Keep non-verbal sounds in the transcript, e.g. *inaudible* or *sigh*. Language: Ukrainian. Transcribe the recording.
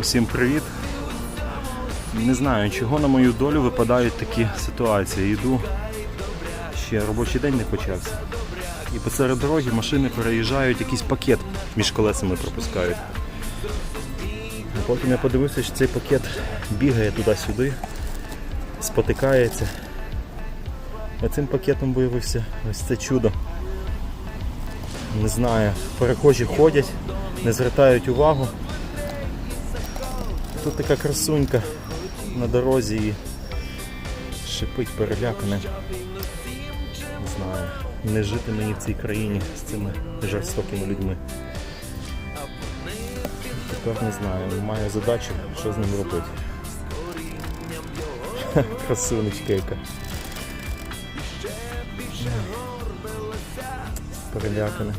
Усім привіт. Не знаю, чого на мою долю випадають такі ситуації. Йду, ще робочий день не почався. І посеред дороги машини переїжджають, якийсь пакет між колесами пропускають. А потім я подивився, що цей пакет бігає туди-сюди, спотикається. А цим пакетом виявився ось це чудо. Не знаю, перехожі ходять, не звертають увагу. Тут така красунька на дорозі і шипить перелякане. Не знаю, не жити мені в цій країні з цими жорстокими людьми. Тепер не знаю, маю задачу, що з ним робити. *laughs* Красунечка яка. Перелякане.